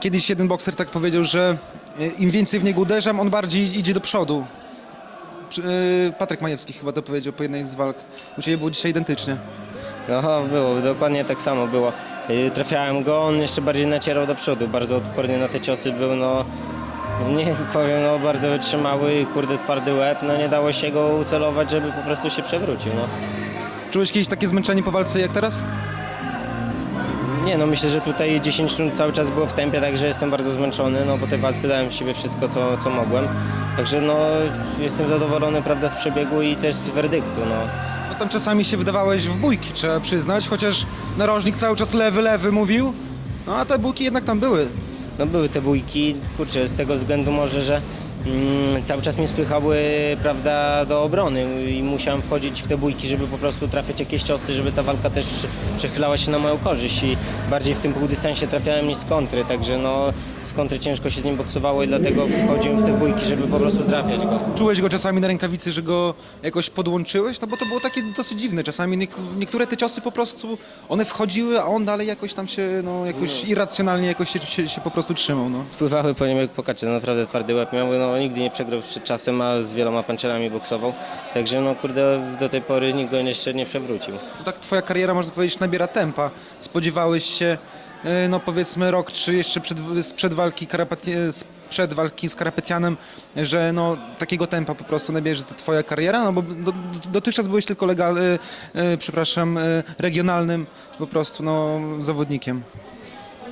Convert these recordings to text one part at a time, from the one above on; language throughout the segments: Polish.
Kiedyś jeden bokser tak powiedział, że e, im więcej w niego uderzam, on bardziej idzie do przodu. E, Patryk Majewski chyba to powiedział po jednej z walk. U Ciebie było dzisiaj identycznie. No było, dokładnie tak samo było. Yy, Trafiałem go, on jeszcze bardziej nacierał do przodu, bardzo odporny na te ciosy był, no nie powiem, no bardzo wytrzymały, kurde twardy łeb, no nie dało się go ucelować, żeby po prostu się przewrócił, no. Czułeś kiedyś takie zmęczenie po walce jak teraz? Nie no, myślę, że tutaj 10 rund cały czas było w tempie, także jestem bardzo zmęczony, no po tej walce dałem z siebie wszystko, co, co mogłem. Także no, jestem zadowolony, prawda, z przebiegu i też z werdyktu, no. No tam czasami się wydawałeś w bójki, trzeba przyznać, chociaż narożnik cały czas lewy, lewy mówił. No a te bójki jednak tam były. No były te bójki, kurczę, z tego względu może, że cały czas mnie spychały, prawda, do obrony i musiałem wchodzić w te bójki, żeby po prostu trafiać jakieś ciosy, żeby ta walka też przechylała się na moją korzyść i bardziej w tym półdystansie trafiałem niż z kontry, także no z kontry ciężko się z nim boksowało i dlatego wchodziłem w te bójki, żeby po prostu trafiać go. Czułeś go czasami na rękawicy, że go jakoś podłączyłeś? No bo to było takie dosyć dziwne. Czasami niek- niektóre te ciosy po prostu, one wchodziły, a on dalej jakoś tam się, no jakoś irracjonalnie jakoś się, się, się po prostu trzymał, no. Spływały po nim jak po kaczy, naprawdę twardy łeb miał, no nigdy nie przegrał przed czasem, a z wieloma panczerami boksował, także no kurde do tej pory nikt go jeszcze nie przewrócił. No tak twoja kariera, można powiedzieć, nabiera tempa. Spodziewałeś się, e, no powiedzmy rok czy jeszcze przed, sprzed walki Karapatie, przed walki z Karapetianem, że no takiego tempa po prostu nabierze ta twoja kariera, no bo do, do, dotychczas byłeś tylko legal, e, przepraszam, regionalnym po prostu no zawodnikiem.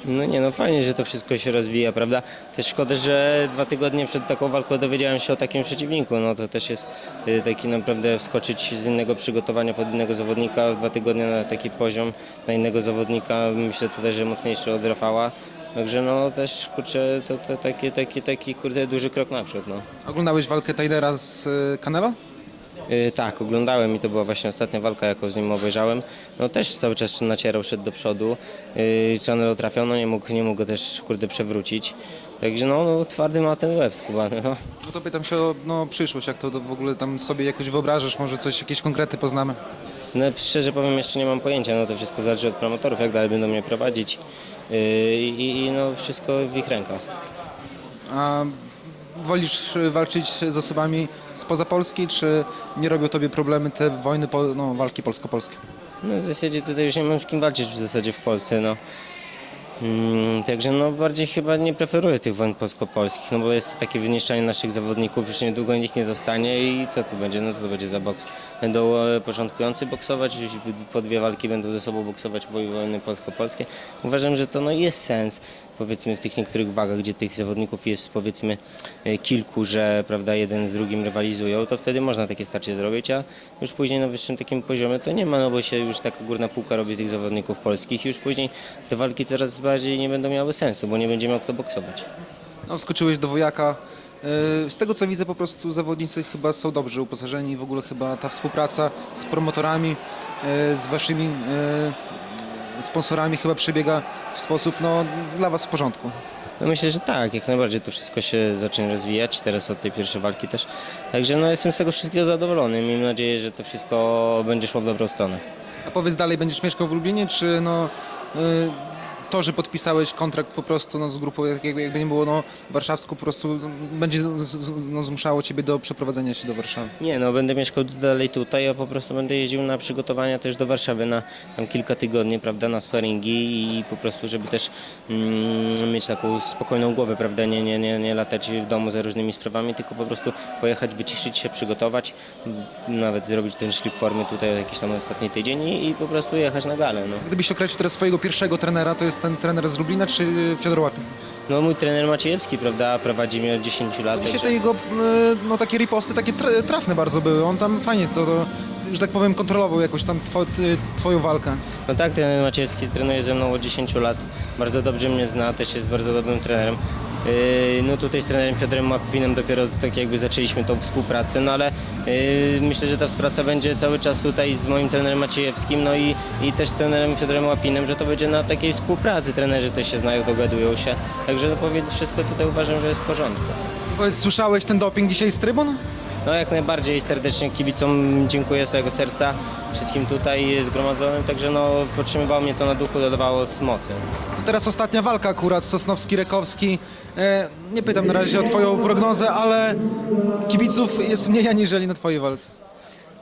No nie, no fajnie, że to wszystko się rozwija, prawda? Też szkoda, że dwa tygodnie przed taką walką dowiedziałem się o takim przeciwniku. No to też jest y, taki naprawdę wskoczyć z innego przygotowania pod innego zawodnika, dwa tygodnie na taki poziom, na innego zawodnika, myślę też, że mocniejszy od Rafała. Także no też, kurczę, to, to taki, taki, taki, kurde, duży krok naprzód, no. Oglądałeś walkę Taylora z e, Canelo? Y, Tak, oglądałem i to była właśnie ostatnia walka, jaką z nim obejrzałem. No też cały czas nacierał, szedł do przodu. Yy, Chanelo trafiał, no nie mógł, nie mógł go też kurde przewrócić. Także no, no twardy ma ten łeb skubany, no. No to pytam się o no, przyszłość, jak to w ogóle tam sobie jakoś wyobrażasz, może coś, jakieś konkrety poznamy. no. Szczerze powiem, jeszcze nie mam pojęcia, no to wszystko zależy od promotorów, jak dalej będą mnie prowadzić. Yy, I, i no wszystko w ich rękach. A wolisz y, walczyć z osobami spoza Polski, czy nie robią tobie problemy te wojny, no, walki polsko-polskie? No w zasadzie tutaj już nie mam z kim walczyć w zasadzie w Polsce, no. Mm, także no bardziej chyba nie preferuję tych wojen polsko-polskich, no bo jest to takie wyniszczanie naszych zawodników, już niedługo nikt nie zostanie i co tu będzie, no co to będzie za boks? Będą e, początkujący boksować, po dwie walki będą ze sobą boksować wo- wojny polsko-polskie. Uważam, że to no jest sens, powiedzmy w tych niektórych wagach, gdzie tych zawodników jest powiedzmy e, kilku, że prawda, jeden z drugim rywalizują, to wtedy można takie starcie zrobić, a już później na wyższym takim poziomie to nie ma, no bo się już taka górna półka robi tych zawodników polskich i już później te walki coraz bardziej nie będą miały sensu, bo nie będzie miał kto boksować. No, wskoczyłeś do wojaka. Y, Z tego co widzę, po prostu zawodnicy chyba są dobrze uposażeni. W ogóle chyba ta współpraca z promotorami, y, z waszymi y, sponsorami chyba przebiega w sposób no, dla was w porządku. No myślę, że tak, jak najbardziej to wszystko się zacznie rozwijać, teraz od tej pierwszej walki też. Także no jestem z tego wszystkiego zadowolony, miejmy nadzieję, że to wszystko będzie szło w dobrą stronę. A powiedz dalej, będziesz mieszkał w Lublinie, czy no, y, to, że podpisałeś kontrakt po prostu no, z grupą, jak- jakby, jakby nie było no, warszawską, po prostu będzie z, z, no, zmuszało ciebie do przeprowadzenia się do Warszawy? Nie, no będę mieszkał dalej tutaj, a po prostu będę jeździł na przygotowania też do Warszawy na tam kilka tygodni, prawda, na sparingi i po prostu, żeby też mm, mieć taką spokojną głowę, prawda, nie, nie, nie, nie latać w domu za różnymi sprawami, tylko po prostu pojechać, wyciszyć się, przygotować, nawet zrobić ten szlif formy tutaj jakiś tam ostatni tydzień i, i po prostu jechać na galę, no. Gdybyś określił teraz swojego pierwszego trenera, to jest ten trener z Lublina, czy Fiodor Łapin? No mój trener Maciejewski, prawda, prowadzi mnie od 10 lat. Dzisiaj także- te jego y, no, takie riposty takie tra- trafne bardzo były. On tam fajnie to, to, że tak powiem, kontrolował jakoś tam two, ty, twoją walkę. No tak, trener Maciejewski trenuje ze mną od 10 lat. Bardzo dobrze mnie zna, też jest bardzo dobrym trenerem. Yy, No tutaj z trenerem Fiodorem Mapinem dopiero tak jakby zaczęliśmy tą współpracę, no ale yy, myślę, że ta współpraca będzie cały czas tutaj z moim trenerem Maciejewskim, no i, i też z trenerem Fiodorem Łapinem, że to będzie na takiej współpracy. Trenerzy też się znają, dogadują się. Także no wszystko tutaj uważam, że jest w porządku. Słyszałeś ten doping dzisiaj z trybun? No jak najbardziej serdecznie kibicom dziękuję z całego serca, wszystkim tutaj zgromadzonym, także no podtrzymywało mnie to na duchu, dodawało mocy. Teraz ostatnia walka akurat, Sosnowski-Rekowski. E, nie pytam na razie o twoją prognozę, ale kibiców jest mniej aniżeli na twojej walce.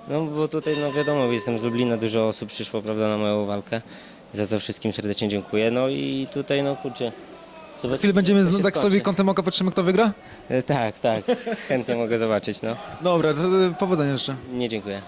No bo tutaj no wiadomo, jestem z Lublina, dużo osób przyszło prawda, na moją walkę, za co wszystkim serdecznie dziękuję. No i tutaj no kurczę. Za zobacz- chwilę będziemy to z, się tak sobie kątem oka patrzymy, kto wygra? E, Tak, tak, chętnie mogę zobaczyć, no. Dobra, to, e, powodzenia jeszcze. Nie dziękuję.